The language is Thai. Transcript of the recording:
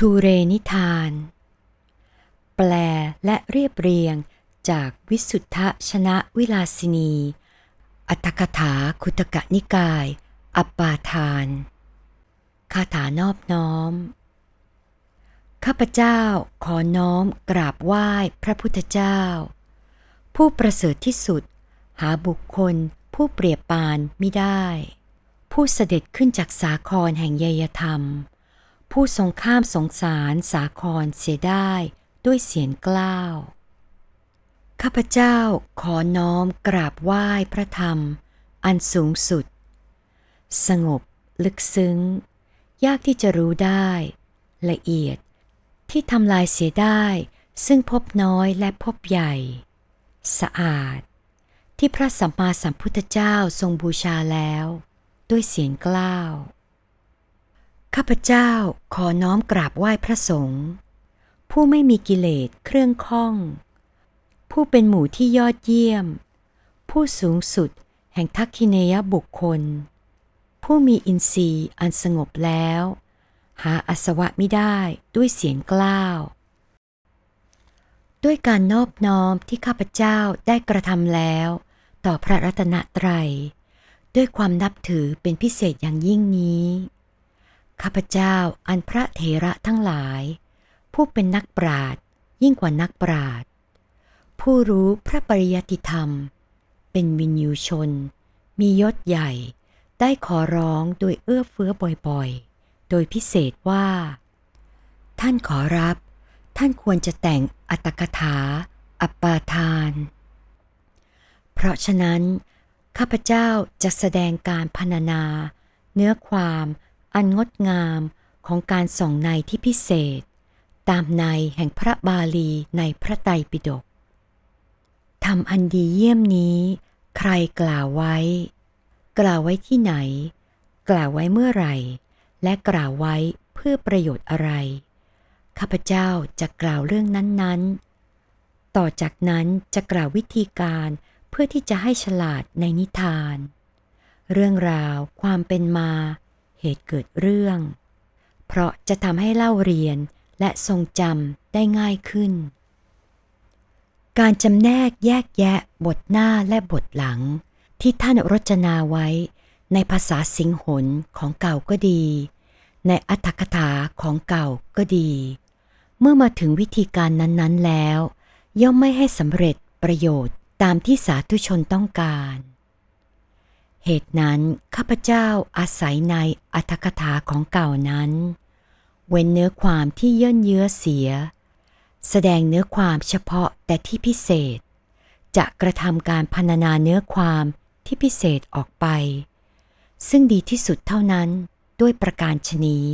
ทูเรนิทาน แปลและเรียบเรียงจากวิสุทธชนะวิลาสินี อัตถกถาคุตกะนิกาย อัปปาทาน คาถานอบน้อม ข้าพเจ้าขอน้อมกราบไหว้พระพุทธเจ้า ผู้ประเสริฐที่สุด หาบุคคลผู้เปรียบปานไมิได้ ผู้เสด็จขึ้นจากสาครแห่งเยยธรรม ผู้ทรงข้ามสงสารสาครเสียได้ด้วยเสียงกล้าว ข้าพเจ้าขอน้อมกราบไหว้พระธรรม อันสูงสุด สงบลึกซึ้ง ยากที่จะรู้ได้ ละเอียดที่ทำลายเสียได้ ซึ่งพบน้อยและพบใหญ่ สะอาด ที่พระสัมมาสัมพุทธเจ้าทรงบูชาแล้ว ด้วยเสียงกล้าว ข้าพเจ้าขอน้อมกราบไหว้พระสงฆ์ผู้ไม่มีกิเลสเครื่องข้อง ผู้เป็นหมู่ที่ยอดเยี่ยม ผู้สูงสุดแห่งทักขิเนยบุคคล ผู้มีอินทรีย์อันสงบแล้ว หาอสวะไม่ได้ด้วยเสียงกล้าว ด้วยการนอบน้อมที่ข้าพเจ้าได้กระทำแล้ว ต่อพระรัตนตรัย ด้วยความนับถือเป็นพิเศษอย่างยิ่งนี้ ข้าพเจ้าอันพระเถระทั้งหลาย ผู้เป็นนักปราดยิ่งกว่านักปราดผู้รู้พระปริยัติธรรม เป็นวินยูชน มียศใหญ่ ได้ขอร้องโดยเอื้อเฟื้อบ่อยๆ โดยพิเศษว่า ท่านขอรับ ท่านควรจะแต่งอัตกถา อัปปาทาน เพราะฉะนั้น ข้าพเจ้าจะแสดงการพรรณนา เนื้อความ อันงดงามของการส่องในที่พิเศษ ตามในแห่งพระบาลีในพระไตรปิฎกทำอันดีเยี่ยมนี้ ใครกล่าวไว้ กล่าวไว้ที่ไหน กล่าวไว้เมื่อไหร่ และกล่าวไว้เพื่อประโยชน์อะไร ข้าพเจ้าจะกล่าวเรื่องนั้นๆ ต่อจากนั้นจะกล่าววิธีการเพื่อที่จะให้ฉลาดในนิทาน เรื่องราวความเป็นมา ตุเกิดเรื่อง เพราะจะทำให้เล่าเรียนและทรงจำได้ง่ายขึ้น การจำแนกแยกแยะบทหน้าและบทหลัง ที่ท่านรจนาไว้ในภาษาสิงหนของเก่าก็ดี ในอัตถกถาของเก่าก็ดี เมื่อมาถึงวิธีการนั้นๆแล้ว ย่อมไม่ให้สำเร็จประโยชน์ตามที่สาธุชนต้องการ เหตุนั้นข้าพเจ้าอาศัยในอัตถกถาของเก่านั้น เว้นเนื้อความที่เยื่นเยื้อเสีย แสดงเนื้อความเฉพาะแต่ที่พิเศษ จะกระทำการพรรณนาเนื้อความที่พิเศษออกไป ซึ่งดีที่สุดเท่านั้นด้วยประการชนี้